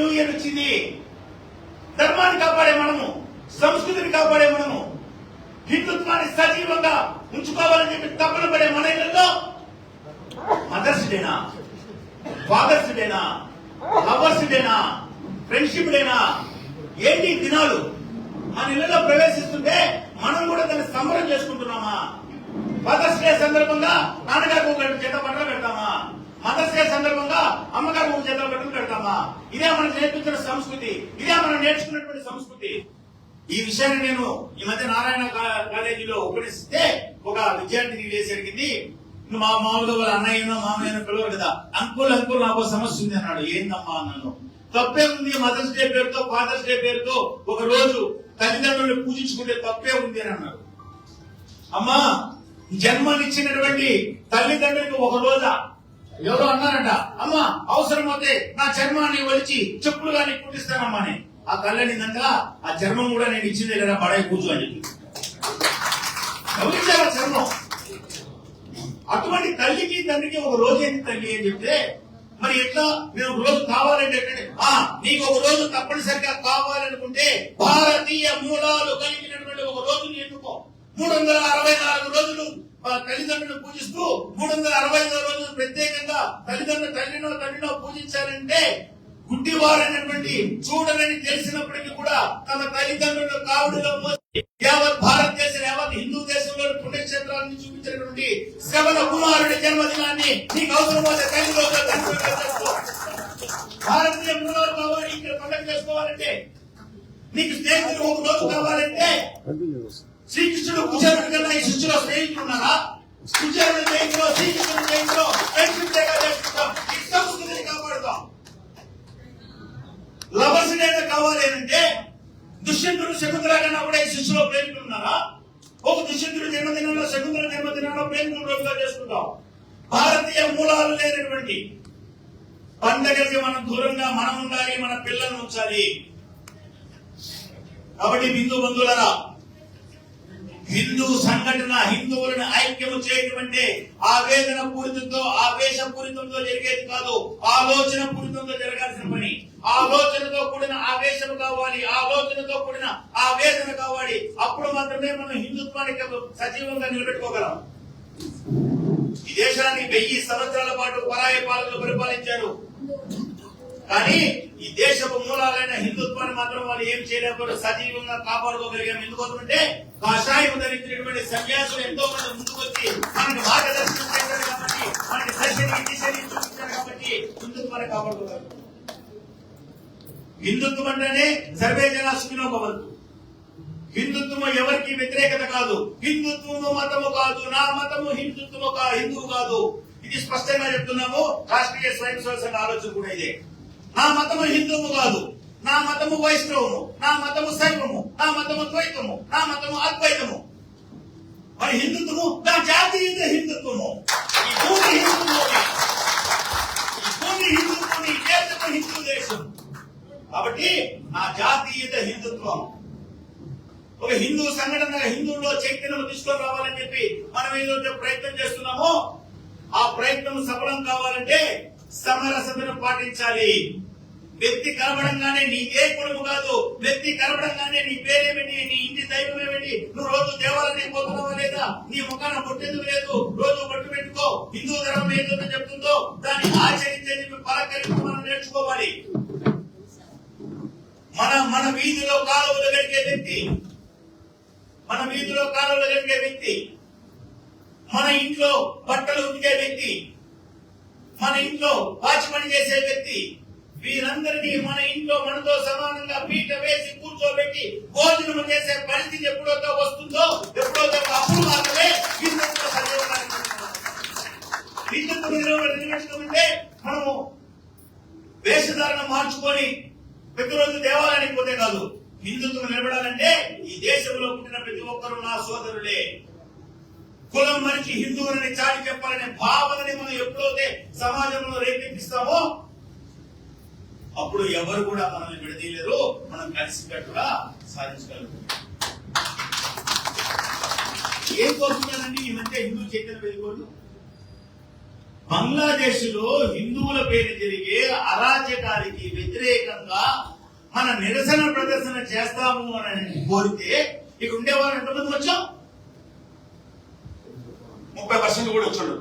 New year వచ్చింది. ధర్మాన్ని కాపాడే మనము సంస్కృతిని కాపాడే మనము హిందుత్వాన్ని సజీవంగా ఉంచుకోవాలని చెప్పి తప్పన పడే మన ఇళ్ళలో మదర్స్ డేనా ఫాదర్స్ డేనా లవర్స్ డేనా ఫ్రెండ్షిప్ డేనా ఏంటి దినాలు? మన ఇళ్ళలో ప్రవేశిస్తుంటే మనం కూడా దాన్ని సంబరం చేసుకుంటున్నామా? ఫాదర్స్ డే సందర్భంగా నాన్నగారికి ఒక చేత బట్టలు పెడతామా? మదర్స్ డే సందర్భంగా అమ్మగారు ఒక చేత బట్టలు పెడతామా? ఇదే మనం నేర్పించిన సంస్కృతి. ఇదే మనం నేర్చుకున్నటువంటి సంస్కృతి. ఈ విషయాన్ని నేను ఈ మధ్య నారాయణ కాలేజీలో ఉపదేశిస్తే ఒక విద్యార్థిని వేసి "నువ్వు మా మామూలుగా వాళ్ళ అన్నయ్యనో మామయ్యనో పిలవరు కదా. అంకుల్ అంకుల్ నాకు సమస్య ఉంది అన్నాడు. ఏందమ్మా? అన్నాను. తప్పే ఉంది. మదర్స్ డే పేరుతో ఫాదర్స్ డే పేరుతో ఒక రోజు తల్లిదండ్రులను పూజించుకుంటే తప్పే ఉంది అని అన్నాడు. అమ్మా జన్మనిచ్చినటువంటి తల్లిదండ్రులకు ఒక రోజా? ఎవరో అన్నారంట అమ్మా అవసరమైతే నా చర్మాన్ని వలిచి చెప్పులు కానీ కుట్టిస్తానమ్మా అని. ఆ తల్లినిందంట ఆ చర్మం కూడా నేను ఇచ్చిందే కదా పడాయి కూర్చో అని చెప్పి. చర్మం? అటువంటి తల్లికి తండ్రికి ఒక రోజు ఏంటి తల్లి అని చెప్తే మరి ఎట్లా? మీరు ఒక రోజు కావాలంటే ఆ నీకు ఒక రోజు తప్పనిసరిగా కావాలనుకుంటే భారతీయ మూలాలు కలిగినటువంటి ఒక రోజుని ఎన్నుకో. మూడు వందల అరవై నాలుగు రోజులు ఆ తల్లిదండ్రులు పూజిస్తూ మూడు వందల అరవై ఐదు రోజులు ప్రత్యేకంగా తల్లిదండ్రులు తల్లినో తండ్రినో పూజించారంటే గుడ్డివారైనటువంటి చూడనని తెలిసినప్పటికీ కూడా తన తల్లిదండ్రులు కావుడులో యావత్ భారతదేశం యావత్ హిందూ దేశంలో పుణ్యక్షేత్రాన్ని చూపించినటువంటి శ్రవణ కుమారుడి జన్మదినాన్ని నీకు అవసరమైతే తల్లి రోజులు భారతీయ మూలాలు కావాలి ఇక్కడ పండుగ చేసుకోవాలంటే నీకు స్నేహితులు ఒక రోజు కావాలంటే శ్రీకృష్ణుడు కుచేరుడు కన్నా ఈ సృష్టిలో స్నేహితులు ఉన్నారా కుచేరుడు జయంతిలో శ్రీకృష్ణుడు జయంతిలో ఫ్రెండ్షిప్ డేగా చేసుకుంటాం ఈ సంస్కృతిని కాపాడుతాం. లవర్స్ డేగా కావాలి అంటే దుష్యంతుడు శకుంతల కన్నా కూడా ఈ సృష్టిలో ప్రేమికులు ఉన్నారా ఒక దుష్యంతుడు జన్మదినంలో శకుంతల జన్మదినంలో ప్రేమికులు రోజుగా చేసుకుంటాం. భారతీయ మూలాలు లేనటువంటి పండగలకి మనం దూరంగా మనం ఉండాలి మన పిల్లల్ని ఉంచాలి. కాబట్టి బిందు బంధువులరా హిందూ సంఘటన హిందువులను ఐక్యము చేయటం అంటే ఆవేదన పూరితంతో ఆవేశ పూరితంతో జరిగేది కాదు. ఆలోచన పూరితంతో జరగాల్సిన పని. ఆలోచనతో కూడిన ఆవేశం కావాలి. ఆలోచనతో కూడిన ఆవేదన కావాలి. అప్పుడు మాత్రమే మనం హిందుత్వానికి సజీవంగా నిలబెట్టుకోగలం. ఈ దేశాన్ని వెయ్యి సంవత్సరాల పాటు పరాయ పాలకులు పరిపాలించారు. కానీ ఈ దేశపు మూలాలైన హిందుత్వాన్ని మాత్రం వాళ్ళు ఏం చేయలేకపోతే సజీవంగా కాపాడుకోగలిగాం. ఎందుకోసమంటే కాషాయం ధరించినటువంటి సన్యాసులు ఎంతో మంది ముందుకొచ్చి మనకి మార్గదర్శనం చేశారు కాబట్టి మనకి దర్శనం దిశని చూపించారు కాబట్టి హిందుత్వాన్ని కాపాడుకోగలరు హిందుత్వం అంటేనే సర్వే జన సుఖినో భవంతు. హిందుత్వము ఎవరికి వ్యతిరేకత కాదు. హిందుత్వము మతము కాదు. నా మతము హిందుత్వము కా హిందువు కాదు. ఇది స్పష్టంగా చెప్తున్నాము. రాష్ట్రీయ స్వయం సేవక ఆలోచన కూడా ఇదే. నా మతము హిందువు కాదు. నా మతము వైష్ణవము. నా మతము శైవము నా మతము ద్వైతము. నా మతము అద్వైతము. మరి హిందుత్వము? నా జాతీయత హిందుత్వము. ఈ భూమి హిందుత్వమే. ఈ భూమి హిందుత్వం ఈ దేశము హిందూ దేశం. కాబట్టి నా జాతీయత హిందుత్వం. ఒక హిందూ సంఘటన హిందువుల్లో చైతన్యం తీసుకొని రావాలని చెప్పి మనం ఏదైతే ప్రయత్నం చేస్తున్నామో ఆ ప్రయత్నం సఫలం కావాలంటే సమరసతను పాటించాలి. వ్యక్తి కనబడంగానే నీ ఏ కులము కాదు వ్యక్తి కనబడంగానే నీ పేరేమిటి నీ ఇంటి దైవం ఏమిటి నువ్వు రోజు దేవాలయం పోతున్నావా లేదా? నీ ముఖాన బొట్టెందుకు లేదు? రోజు బొట్టు పెట్టుకో. హిందూ ధర్మం ఏదో చెప్తుందో దాన్ని ఆచరించే పలకరించి మనం నేర్చుకోవాలి. మన మన వీధిలో కాలువలు గడిగే వ్యక్తి. మన వీధిలో కాలువలు గడిగే వ్యక్తి. మన ఇంట్లో బట్టలు ఉతికే వ్యక్తి. మన ఇంట్లో వాచి పని చేసే వ్యక్తి వీరందరినీ మన ఇంట్లో మనతో సమానంగా పీట వేసి కూర్చోబెట్టి భోజనం చేసే పరిస్థితి ఎప్పుడైతే వస్తుందో ఎప్పుడైతే అప్పుడు మాత్రమే హిందుత్వ సజీవంగా నిలబడుతుంది. మనము వేషధారణ మార్చుకొని ప్రతిరోజు దేవాలయానికి పోతే కాదు హిందుత్వం నిలబడాలంటే ఈ దేశంలో పుట్టిన ప్రతి ఒక్కరు నా సోదరులే కులం మనిషి హిందువులని చాటి చెప్పాలనే భావనని మనం ఎప్పుడైతే సమాజంలో రేకెత్తిస్తామో అప్పుడు ఎవరు కూడా మనల్ని విడదీయలేరు. మనం కలిసికట్టుగా సాధించగలుగుతాం. ఏం కోరుతున్నానండి ఈ మధ్య హిందూ చైతన్య వెళ్ళిపోదు బంగ్లాదేశ్లో హిందువుల పేరు జరిగే అరాచకానికి వ్యతిరేకంగా మన నిరసన ప్రదర్శన చేస్తాము అని కోరితే ఇక్కడ ఉండేవారు ఎంతమంది వచ్చాం? ముప్పై పర్సెంట్ కూడా వచ్చాడు.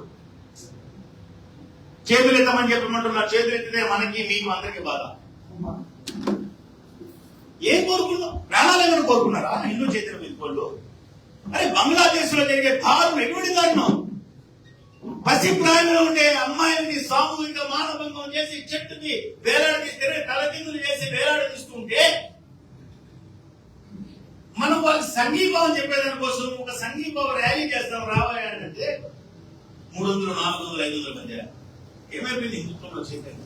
చేతులు ఎత్తమని చెప్పమంటున్నారు చేతులు ఎత్తితే మనకి మీకు అందరికీ బాధ. ఏం కోరుకున్నాం ప్రాణాలు ఏమైనా కోరుకున్నారా? హిందూ చేతుల మీద కోళ్ళు. అరే బంగ్లాదేశ్లో జరిగే దారుణం ఎటువంటి దారుణం? పసి ప్రాయంలో ఉండే అమ్మాయిని సామూహిక మానభంగం చేసి చెట్టుకి తల తలకిందులు చేసి వేలాడదీస్తుంటే మనం వాళ్ళకి సంఘీభావం చెప్పేదాని కోసం ఒక సంఘీభావ ర్యాలీ చేస్తాం రావాలి అంటే మూడు వందలు నాలుగు వందలు ఐదు వందల మధ్య. ఏమైపోయింది? హిందుత్వంలో చైతన్యం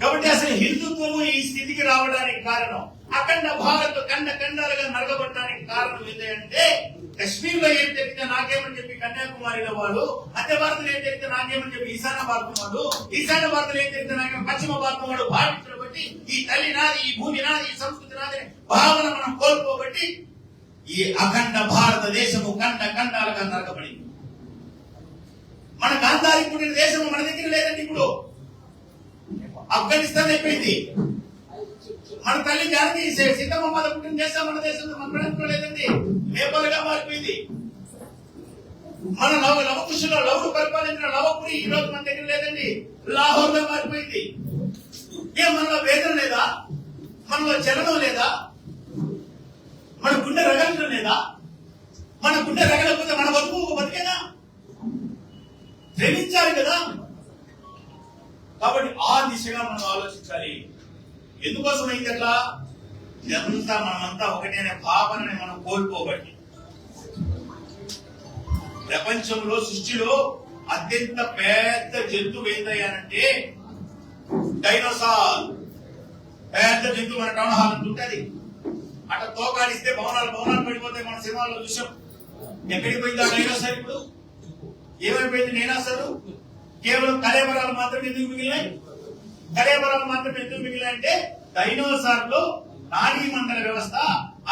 కాబట్టి అసలు హిందుత్వము ఈ స్థితికి రావడానికి కారణం అఖండ భారత్ ఖండ ఖండాలుగా నరగబడటానికి కారణం ఏంటంటే కశ్మీర్లో ఏం జరిగితే నాకేమని చెప్పి కన్యాకుమారిలో వాళ్ళు మధ్య భారతలో ఏం జరిగితే నాకేమని చెప్పి ఈశాన్య భారతం వాళ్ళు ఈశాన్య భారతలో ఏం జరిగితే నాకేమో పశ్చిమ భారతం వాడు భావించడం కోల్పోబట్టి ఈ తల్లి నాది ఈ భూమి నాది ఈ సంస్కృతి నాది భావన మనం కోల్పోబట్టి ఈ అఖండ భారతదేశము కండ ఖండాలుగా నరకబడింది మన గాంధారి పుట్టిన దేశం మన దగ్గర లేదండి ఇప్పుడు. ఆఫ్ఘనిస్తాన్ అయిపోయింది. మన తల్లి జానకి సీతమ్మ పుట్టిన దేశం మన దేశంలో మన ప్రయత్నం లేదండి. నేపాల్గా మారిపోయింది. మన లవ లవకుశలో లవుడు పరిపాలించిన లవపురి ఈ రోజు మన దగ్గర లేదండి. లాహోర్గా మారిపోయింది. ఏ మనలో వేదన లేదా? మనలో జలనం లేదా? మన గుండె రగలడం లేదా? మన గుండె రగలకపోతే మన బతుకు ఒక బతికేనా? ప్రేమించాలి కదా. కాబట్టి ఆ దిశగా మనం ఆలోచించాలి. ఎందుకోసం అయింది అట్లా? ఇదంతా మనమంతా ఒకటే అనే భావనని మనం కోల్పోబట్టి. ప్రపంచంలో సృష్టిలో అత్యంత పెద్ద జంతువు ఏంటయ్యానంటే డైనోసార్. పెద్ద జంతువు మన టౌన్ హాల్ ఉంటుంది అట్లా తోకాడిస్తే భవనాలు భవనాలు పడిపోతాయి మన సినిమాల్లో చూసాం. ఎక్కడికి పోయింది ఆ డైనోసార్ ఇప్పుడు? ఏమైపోయింది డైనోసార్? కేవలం కలేబరాలు మాత్రం ఎందుకు మిగిలినాయి? కలేబరాలు మాత్రం ఎందుకు మిగిలినాయి అంటే డైనోసార్లో నాడీ మండల వ్యవస్థ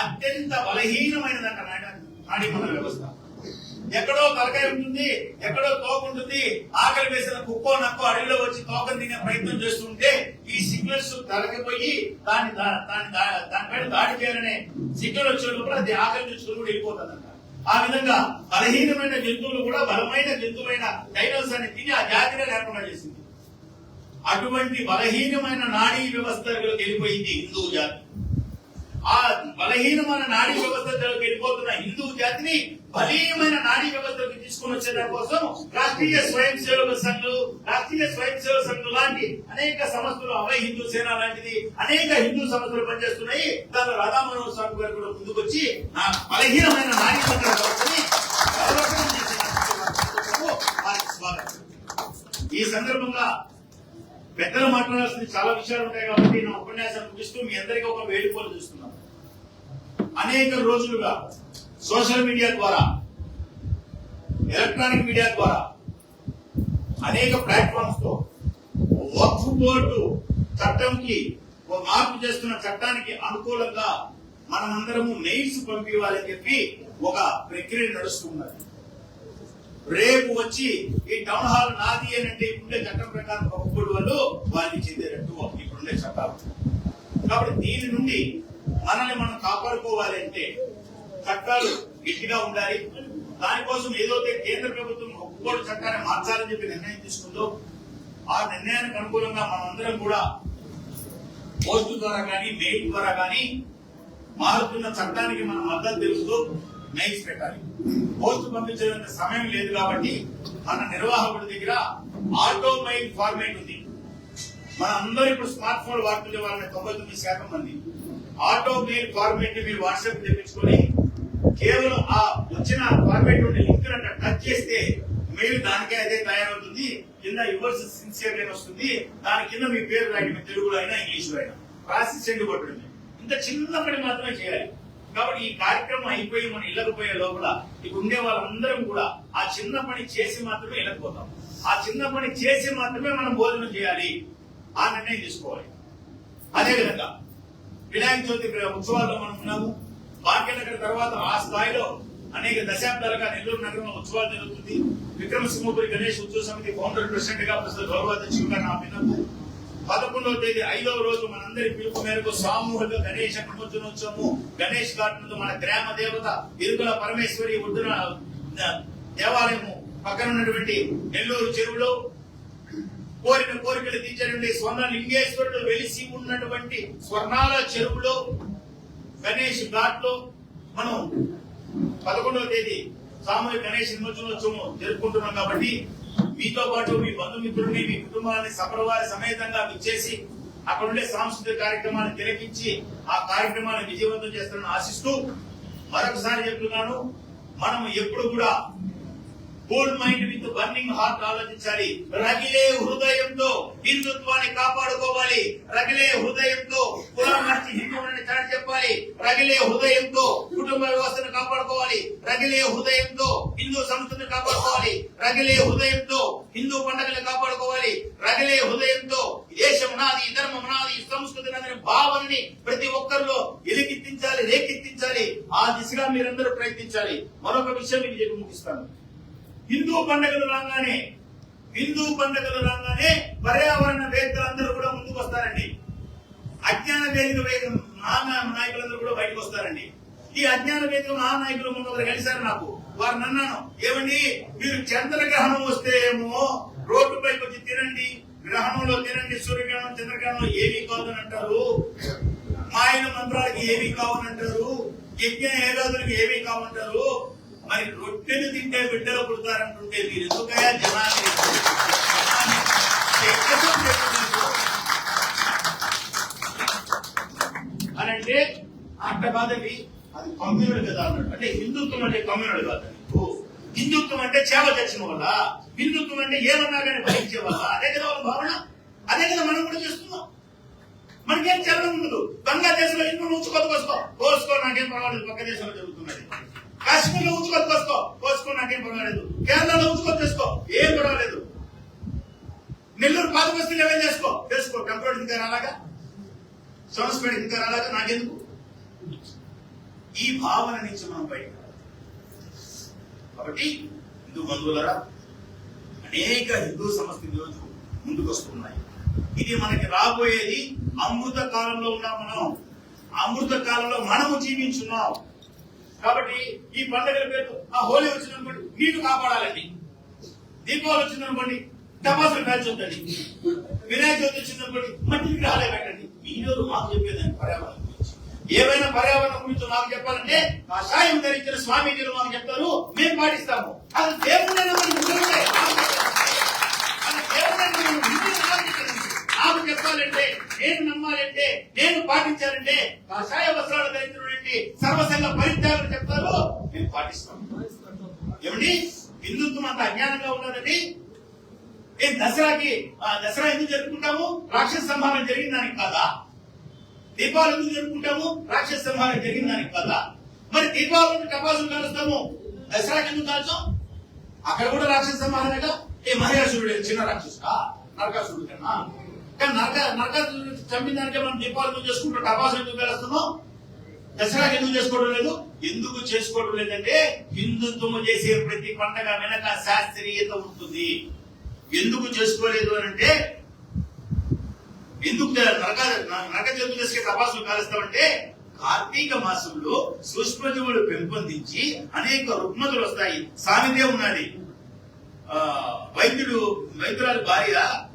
అత్యంత బలహీనమైనదంట నాడీ మండల వ్యవస్థ. ఎక్కడో తలకాయ ఉంటుంది ఎక్కడో తోక ఉంటుంది. ఆకలి వేసిన కుక్కో నక్కో అడవిలో వచ్చి తోకను తినే ప్రయత్నం చేస్తుంటే ఈ సిగ్నల్స్ తలకిపోయి దాన్ని దా- దానిపైన దాడి చేయాలనే సిగ్నల్ వచ్చే లోపల అది ఆకలి తెచ్చుకుని కూడా వెళ్ళిపోతుంది ఆ విధంగా బలహీనమైన జంతువులు కూడా బలమైన జంతువులైన డైనోస్ అని తిని ఆ జాతినే లేకుండా చేసింది. అటువంటి బలహీనమైన నాడీ వ్యవస్థలోకి వెళ్ళిపోయింది హిందూ జాతి. ఆ బలహీనమైన నాడీ వ్యవస్థలోకి వెళ్ళిపోతున్న హిందూ జాతిని బలీయమైన నాడీ వ్యవస్థలోకి తీసుకొని వచ్చే కోసం రాష్ట్రీయ స్వయం సేవక సంఘులు రాష్ట్రీయ స్వయం సేవక సంఘం లాంటి అనేక సంస్థలు అభయ హిందూ సేన లాంటిది అనేక హిందూ సంస్థలు పనిచేస్తున్నాయి. దాని రాధా మనోహర్ స్వామి గారు కూడా ముందుకొచ్చి ఆ బలహీనమైన నాడీ వ్యవస్థని ఈ సందర్భంగా పెద్దలు మాట్లాడాల్సిన చాలా విషయాలు ఉంటాయి కాబట్టి నా ఉపన్యాసం ముగిస్తూ మీ అందరికీ ఒక వేడుకోలు చూస్తున్నాను. అనేక రోజులుగా సోషల్ మీడియా ద్వారా ఎలక్ట్రానిక్ మీడియా ద్వారా అనేక ప్లాట్ఫామ్స్తో వక్ఫ్ బోర్డు చట్టంకి మార్పు చేస్తున్న చట్టానికి అనుకూలంగా మనమందరము మెయిల్స్ పంపించాలని చెప్పి ఒక ప్రక్రియ నడుస్తున్నది రేపు వచ్చి ఈ టౌన్ హాల్ నాది అని అంటే ఇప్పుడే చట్టం ప్రకారం ఒప్పుకోడు వాళ్ళు వారికి చెందినట్టు ఇప్పుడుండే చట్టాలు. కాబట్టి దీని నుండి మనల్ని మనం కాపాడుకోవాలి అంటే చట్టాలు గట్టిగా ఉండాలి. దానికోసం ఏదైతే కేంద్ర ప్రభుత్వం ఒప్పుకోడు చట్టాన్ని మార్చాలని చెప్పి నిర్ణయం తీసుకుందో ఆ నిర్ణయానికి అనుకూలంగా మనందరం కూడా పోస్టు ద్వారా కానీ మెయిల్ ద్వారా కానీ మారుతున్న చట్టానికి మనం మద్దతు తెలుస్తూ మెయిల్స్ పెట్టాలి. పోస్ట్ పంపించేంత సమయం లేదు కాబట్టి మన నిర్వాహకుడి దగ్గర ఆటోమైల్ ఫార్మేట్ ఉంది. మన అందరూ ఇప్పుడు స్మార్ట్ ఫోన్ వాడుతుండే వాళ్ళని తొంభై తొమ్మిది శాతం మంది. ఆటోమైల్ ఫార్మేట్ని మీరు వాట్సాప్ తెప్పించుకొని కేవలం ఆ వచ్చిన ఫార్మేట్ నుండి లింక్ టచ్ చేస్తే మెయిల్ దానికే అదే తయారవుతుంది. కింద యువర్స్ సిన్సియర్ అని వస్తుంది. దాని కింద మీ పేరు రాయండి మీ తెలుగులో అయినా ఇంగ్లీష్లో అయినా. రాసి సెండ్ కొట్టండి ఇంత చిన్న పని మాత్రమే చేయాలి. కాబట్టి ఈ కార్యక్రమం అయిపోయి మనం ఇళ్ళకు పోయే లోపల ఇక ఉండే వాళ్ళందరం కూడా ఆ చిన్న పని చేసి మాత్రమే ఇళ్ళకు పోతాం. ఆ చిన్న పని చేసి మాత్రమే మనం భోజనం చేయాలి. ఆ నిర్ణయం తీసుకోవాలి. అదే విధంగా వినాయక చవితి ఉత్సవాల్లో మనం ఉన్నాము. భాగ్యనగర్ తర్వాత ఆ స్థాయిలో అనేక దశాబ్దాలుగా నెల్లూరు నగరంలో ఉత్సవాలు జరుగుతుంది. విక్రమసింహపురి గణేష్ ఉత్సవ సమితి ఫౌండర్ ప్రెసిడెంట్గా ప్రస్తుత గౌరవాధ్యక్షులుగా నా విన్నప్పుడు పదకొండవ తేదీ ఐదవ రోజు మనందరి పిలుపు మేరకు సామూహిక గణేష నిమజ్జనోత్సవము. గణేష్ ఘాట్ మన గ్రామ దేవత ఇరుకుల పరమేశ్వరి ఉద్దున దేవాలయము పక్కన ఉన్నటువంటి నెల్లూరు చెరువులో కోరిన కోరికలు తీర్చడండి స్వర్ణ లింగేశ్వరుడు వెలిసి ఉన్నటువంటి స్వర్ణాల చెరువులో గణేష్ ఘాట్లో మనం పదకొండవ తేదీ సామూహిక గణేష్ నిమజ్జనోత్సవం జరుపుకుంటున్నాం కాబట్టి మీతో పాటు మీ బంధుమిత్రుల్ని మీ కుటుంబాన్ని సపరివారి సమేతంగా విచ్చేసి అక్కడ ఉండే సాంస్కృతిక కార్యక్రమాన్ని తిలకించి ఆ కార్యక్రమాన్ని విజయవంతం చేస్తారని ఆశిస్తూ మరొకసారి చెప్తున్నాను మనం ఎప్పుడు కూడా cool mind with burning heart ఆలోచించాలి. రగిలే హృదయంతో హిందుత్వాన్ని కాపాడుకోవాలి. రగిలే హృదయంతో కులం మార్చి హిందువులని చాటి చెప్పాలి. రగిలే హృదయంతో కుటుంబ వ్యవస్థను కాపాడుకోవాలి. రగిలే హృదయంతో హిందూ సంస్కృతిని కాపాడుకోవాలి. రగిలే హృదయంతో హిందూ పండుగలు కాపాడుకోవాలి. రగిలే హృదయంతో దేశం నాది ధర్మం నాది సంస్కృతి నాది భావనని ప్రతి ఒక్కరిలో ఎలికెత్తించాలి రేకెత్తించాలి. ఆ దిశగా మీరందరూ ప్రయత్నించాలి. మరొక విషయం మీకు చెప్పి ముగిస్తాను. హిందూ పండుగలు రాగానే హిందూ పండుగలు రాగానే పర్యావరణ వేత్తలందరూ కూడా ముందుకు వస్తారండి. అజ్ఞాన వేదిక వేదిక మహా నాయకులందరూ కూడా బయటకు వస్తారండి. ఈ అజ్ఞాన వేదిక మహానాయకులు మొన్న కలిశారు నాకు. వారిని అన్నాను ఏమని మీరు చంద్రగ్రహణం వస్తే ఏమో రోడ్డుపైకి వచ్చి తినండి. గ్రహణంలో తినండి. సూర్యగ్రహణం చంద్రగ్రహణం ఏమీ కాదని అంటారు మాయన మంత్రాలకి ఏమీ కావని అంటారు యజ్ఞ ఏదాదులకు ఏమీ కావంటారు మరి రొట్టెలు తింటే బిడ్డలు పుడతారంటుంటే మీరు ఎందుకయా జనాన్ని? అనంటే అని అంటే అట్ట కాదండి. అది కమ్యూనిటీ కదా అన్నాడు. అంటే హిందుత్వం అంటే కమ్యూనిటీ కాదు. హిందుత్వం అంటే చేవ తెచ్చిన వల్ల హిందుత్వం అంటే ఏమన్నా కానీ భరించే వల్ల అదే కదా వాళ్ళ భావన? అదే కదా మనం కూడా చేస్తున్నాం. మనకేం చలనం ఉండదు. బంగ్లాదేశ్లో లో హిందూ ఉంచుకోదు కోసుకో కోసుకో నాకేం పర్వాలేదు పక్క దేశంలో జరుగుతున్నది కాశ్మీర్లో ఉంచుకోదు కోసుకో కోసుకో నాకేం పర్వాలేదు. కేరళలో ఉంచుకోదు చేసుకో ఏం పర్వాలేదు. నెల్లూరు పాత బస్తీలు ఏమేం చేసుకో? చేసుకో. కంప్యూటర్ ఇంకా రాలాగా సంస్పేట ఇంకా రాలాగా నాకెందుకు? ఈ భావన నుంచి మనం బయట కాబట్టి హిందూ బంధువులరా అనేక హిందూ సంస్థలు ఈరోజు ముందుకు వస్తున్నాయి ఇది మనకి రాబోయేది అమృత కాలంలో ఉన్నాం మనం. అమృత కాలంలో మనము జీవించున్నాం. కాబట్టి ఈ పండుగల పేరు ఆ హోలీ వచ్చిందనుకోండి నీళ్ళు కాపాడాలండి. దీపావళి వచ్చిందనుకోండి టపాసులు కాల్చొద్దండి. వినాయక చవితి వచ్చిందనుకోండి మట్టి విగ్రహాలే పెట్టండి. మీరు మాకు చెప్పేదాన్ని పర్యావరణం ఏమైనా ఏవైనా పర్యావరణం గురించి మాకు చెప్పాలంటే కషాయం ధరించిన స్వామీజీలు మాకు చెప్తారు మేము పాటిస్తాము. అది దేవుడైనా నాకు చెప్పాలంటే నేను నమ్మాలంటే నేను పాటించాలంటే కషాయ వస్త్రాలు ధరించినటువంటి సర్వసంగ పరిత్యాగం చెప్తారు. మేము పాటిస్తాం. ఏమండి? హిందుత్వం అంత అజ్ఞానంగా ఉన్నదండి. ఏ దసరాకి ఆ దసరా ఎందుకు జరుపుకుంటాము? రాక్షస సంహారం జరిగిన దానికి కాదా? దీపావళి ఎందుకు జరుపుకుంటాము రాక్షస సంహారం జరిగిన దానికి వల్ల మరి దీపావళి టపాసులు కాలుస్తాము దసరాకి ఎందుకు కాల్చాం? అక్కడ కూడా రాక్షస సంహారమేగా? ఏ మహిళాసురుడు చిన్న రాక్షసుడా? నరకాసురుడు కన్నా కానీ నరక నరకాసురుడు చంపిన దానికే మనం దీపావళి ఎందుకు చేసుకుంటాం టపాసులు ఎందుకు కాలుస్తున్నాం? దసరాకి ఎందుకు చేసుకోవడం లేదు? ఎందుకు చేసుకోవడం లేదంటే హిందుత్వము చేసే ప్రతి పండగ వెనక శాస్త్రీయత ఉంటుంది. ఎందుకు చేసుకోలేదు అని అంటే ఎందుకు నరక నరక చతుర్దశికి తపాసులు కాలుస్తామంటే కార్తీక మాసంలో సూక్ష్మజములు పెంపొందించి అనేక రుగ్మతులు వస్తాయి. సామెతే ఉన్నది వైద్యుడు వైద్యురాలు భార్య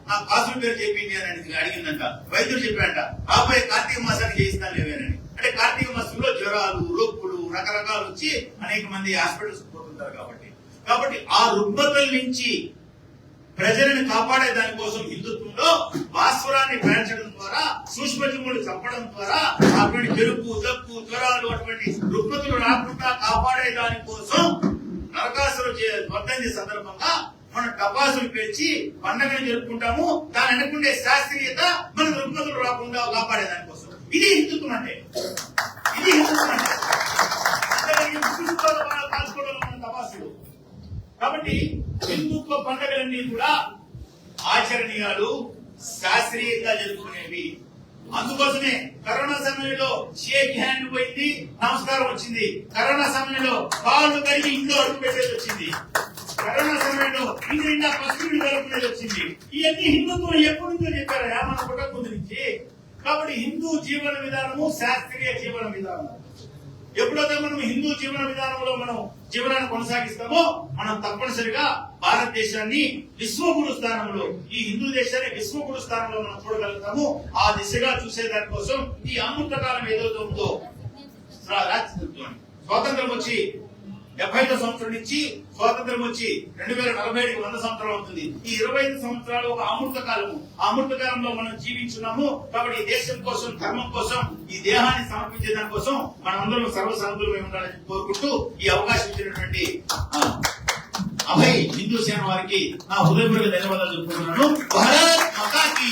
నా కాసుల పేరు చెప్పింది అని అడిగిందంట. వైద్యుడు చెప్పాడంట రాబోయే కార్తీక మాసానికి చేయిస్తాను లేవేనని అంటే కార్తీక మాసంలో జ్వరాలు రొప్పులు రకరకాలు వచ్చి అనేక మంది హాస్పిటల్స్ పోతుంటారు కాబట్టి. కాబట్టి ఆ రుగ్మతుల నుంచి ప్రజలను కాపాడే దానికోసం హిందుత్వంలో భాస్వరాన్ని పెంచడం ద్వారా సూక్ష్మజీవులు చంపడం ద్వారా అటువంటి జరుపు జబ్బు జ్వరాలు అటువంటి రుగ్మతులు రాకుండా కాపాడే దానికోసం నరకాసులు వర్ధంతి సందర్భంగా మనం టపాసులు పేర్చి పండగను జరుపుకుంటాము. దాని అనుకుంటే శాస్త్రీయత మన రుగ్మతులు రాకుండా కాపాడే దానికోసం ఇది హిందుత్వం అంటే. ఇది హిందుత్వం అంటే. మన తపాసులు కాబట్టి హిందుత్వ పండుగలన్నీ కూడా ఆచరణీయాలు శాస్త్రీయంగా జరుపుకునేవి. అందుకోసమే కరోనా సమయంలో షేక్ హ్యాండ్ పోయింది నమస్కారం వచ్చింది. కరోనా సమయంలో కాళ్ళు కలిగి ఇంట్లో అడుగు పెట్టేది వచ్చింది. కరోనా సమయంలో ఇంటి నిండా పసుపు జరుపుకునేది వచ్చింది. ఇవన్నీ హిందుత్వం ఎప్పటి నుంచో చెప్పారు? మన పుట్టక నుంచి. కాబట్టి హిందూ జీవన విధానము శాస్త్రీయ జీవన విధానము ఎప్పుడైతే మనం హిందూ జీవన విధానంలో మనం జీవనాన్ని కొనసాగిస్తామో మనం తప్పనిసరిగా భారతదేశాన్ని విశ్వగురు స్థానంలో ఈ హిందూ దేశాన్ని విశ్వగురు స్థానంలో మనం చూడగలుగుతాము. ఆ దిశగా చూసే దానికోసం ఈ అమృత కాలం ఏదైతే ఉందో స్వాతంత్రం వచ్చి డెబ్బై ఐదు సంవత్సరం నుంచి స్వాతంత్రం వచ్చి రెండు వేల నలభై ఐదు వంద సంవత్సరాలు అవుతుంది. ఈ ఇరవై ఐదు సంవత్సరాలు ఒక అమృత కాలము. ఆ అమృత కాలంలో మనం జీవించున్నాము. కాబట్టి ఈ దేశం కోసం ధర్మం కోసం ఈ దేహాన్ని సమర్పించే దానికోసం మనందరం సర్వసంతులమై ఉండాలని కోరుకుంటూ ఈ అవకాశం ఇచ్చినటువంటి అభయ్ హిందూ సేన వారికి నా హృదయపూర్వక ధన్యవాదాలు చెప్పుకుంటున్నాను భారత్ మాతాకి